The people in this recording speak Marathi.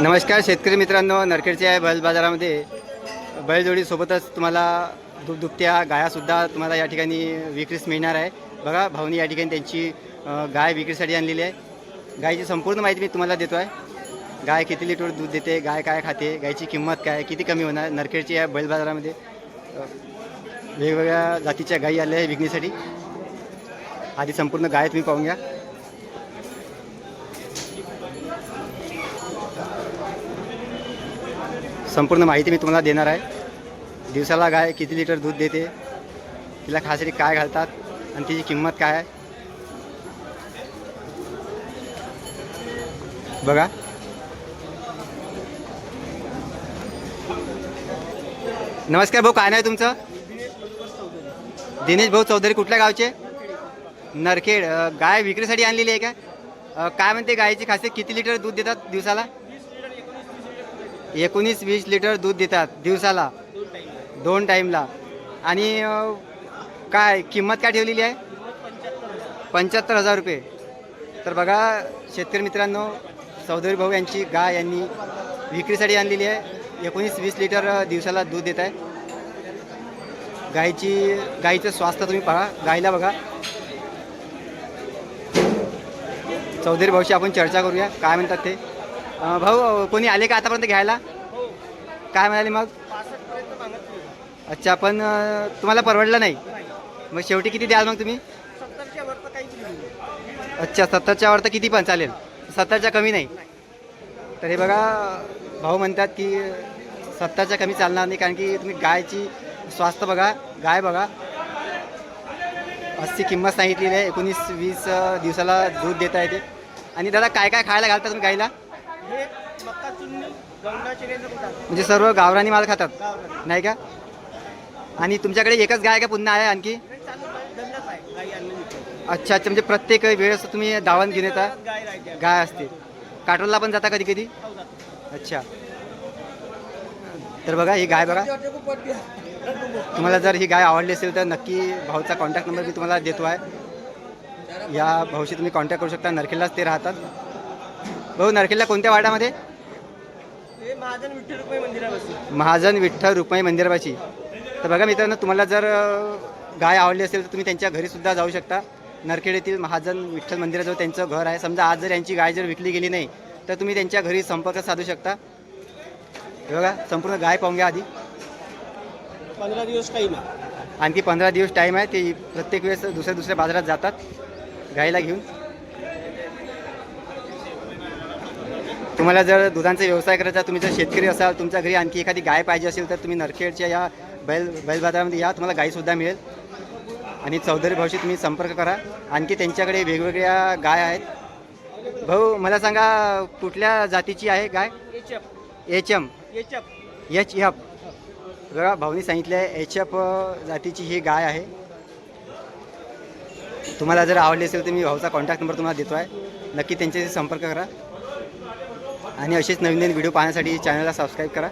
नमस्कार शेतकरी मित्रांनो नरखेडच्या बैल बाजारामध्ये बैलजोडीसोबतच तुम्हाला दुपदुपत्या गायासुद्धा तुम्हाला या ठिकाणी विक्रीस मिळणार आहे. बघा भाऊनी या ठिकाणी त्यांची गाय विक्रीसाठी आणलेली आहे. गायची संपूर्ण माहिती मी तुम्हाला देतो आहे गाय किती लिटर दूध देते गाय काय खाते गायची किंमत काय किती कमी होणार नरखेडच्या या बैल बाजारामध्ये वेगवेगळ्या जातीच्या गायी आल्या आहे विकण्यासाठी. आधी संपूर्ण गाय तुम्ही पाहून घ्या. संपूर्ण माहिती मी तुम्हाला देणार आहे. दिवसाला गाय किती लिटर दूध देते तिला खासरी काय घालतात आणि तिची किंमत काय आहे. बघा. नमस्कार भाऊ काय नाही तुमचं? दिनेश भाऊ चौधरी कुठल्या गावचे? नरखेड. गाय विक्रीसाठी आणलेली आहे का काय म्हणते गायची खासियत किती लिटर दूध देतात दिवसाला? एकोणीस वीस लिटर दूध देतात दिवसाला. दोन टाईमला. आणि काय किंमत काय ठेवलेली आहे? पंच्याहत्तर हजार रुपये. तर बघा शेतकरी मित्रांनो चौधरी भाऊ यांची गाय यांनी विक्रीसाठी आणलेली आहे. एकोणीस वीस लिटर दिवसाला दूध देत आहे गायची गाईचं स्वास्थ्य तुम्ही पहा. गायला बघा. चौधरी भाऊशी आपण चर्चा करूया. काय म्हणतात ते? भाऊ कोणी आले का आतापर्यंत घ्यायला? काय म्हणाले मग? अच्छा पण तुम्हाला परवडलं नाही. मग शेवटी किती द्याल मग तुम्ही? अच्छा सत्तरच्या वर तर किती पण चालेल. सत्तरच्या कमी नाही. तर हे बघा भाऊ म्हणतात की सत्तरच्या कमी चालणार नाही कारण की तुम्ही गायची स्वास्थ्य बघा गाय बघा. अस्सी किंमत सांगितलेली आहे एकोणीस वीस दिवसाला दूध देता येते आणि दादा काय काय खायला घालता तुम्ही गाईला हे म्हणजे सर्व गावरानी माल खातात? नाही का? आणि तुमच्याकडे एकच गाय का पुन्हा आहे आणखी? हे. अच्छा अच्छा म्हणजे प्रत्येक वेळेस तुम्ही दावण घेऊन येता? गाय असते. काटोलला पण जाता कधी कधी जातो. अच्छा. तर बघा ही गाय बघा. तुम्हाला जर ही गाय आवडली असेल तर नक्की भाऊचा कॉन्टॅक्ट नंबर मी तुम्हाला देतो आहे. या भाऊशी तुम्ही कॉन्टॅक्ट करू शकता. नरखेडलाच ते राहतात. भाऊ नरखेडला कोणत्या वार्डामध्ये हे महाजन विठ्ठल रुपये मंदिरापाशी. तर बघा मित्रांनो तुम्हाला जर गाय आवडली असेल तर तुम्ही त्यांच्या घरीसुद्धा जाऊ शकता. नरखेड येथील महाजन विठ्ठल मंदिराजवळ त्यांचं घर आहे. समजा आज जर यांची गाय जर विकली गेली नाही तर तुम्ही त्यांच्या घरी संपर्क साधू शकता. बघा संपूर्ण गाय पाहून घ्या आधी. पंधरा दिवस टाईम आहे. आणखी पंधरा दिवस टाईम आहे. ते प्रत्येक वेळेस दुसऱ्या दुसऱ्या बाजारात जातात. गायला घेऊन. तुम्हाला जर दुधांचा व्यवसाय करायचा तुम्ही जर शेतकरी असाल तुमच्या घरी आणखी एखादी गाय पाहिजे असेल तर तुम्ही नरखेडच्या या बैल बैल बाजारामध्ये या तुम्हाला गायीसुद्धा मिळेल. आणि चौधरी भाऊशी तुम्ही संपर्क करा. आणखी त्यांच्याकडे वेगवेगळ्या गाय आहेत. भाऊ मला सांगा कुठल्या जातीची आहे गाय? एच एम एच एफ बघा भाऊनी सांगितलं आहे एच एफ जातीची ही गाय आहे. तुम्हाला जर आवडली असेल तर मी भाऊचा कॉन्टॅक्ट नंबर तुम्हाला देतो आहे नक्की त्यांच्याशी संपर्क करा. आणि असेच नवीन नवीन व्हिडिओ पाहण्यासाठी चॅनलला सबस्क्राईब करा.